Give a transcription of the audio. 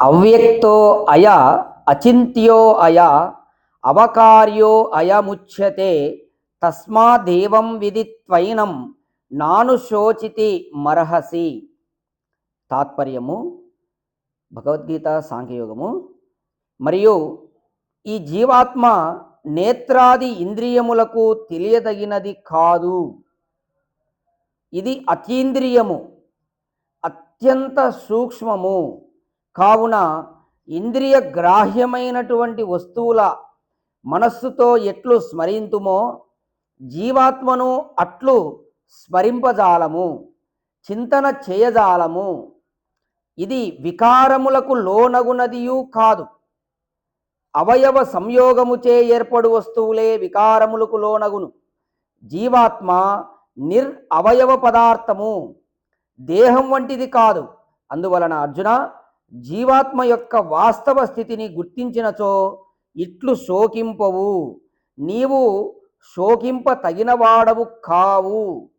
అవ్యక్తో అయ అచింత్యో అయ అవకార్యో అయముచ్యతే తస్మాదేవం విదిత్వైనం నాను శోచితి మర్హసి. తాత్పర్యము భగవద్గీత సాంఖ్యయోగము. మరియు ఈ జీవాత్మ నేత్రాది ఇంద్రియములకు తెలియదగినది కాదు. ఇది అతీంద్రియము అత్యంత సూక్ష్మము. కావున ఇంద్రియ గ్రాహ్యమైనటువంటి వస్తువుల మనస్సుతో ఎట్లు స్మరింతుమో జీవాత్మను అట్లు స్మరింపజాలము చింతన చేయజాలము. ఇది వికారములకు లోనగునదియు కాదు. అవయవ సంయోగముచే ఏర్పడు వస్తువులే వికారములకు లోనగును. జీవాత్మ నిర్ అవయవ పదార్థము దేహం వంటిది కాదు. అందువలన అర్జున జీవాత్మ యొక్క వాస్తవ స్థితిని గుర్తించినచో ఇట్లు శోకింపవు. నీవు శోకింప తగినవాడవు కావు.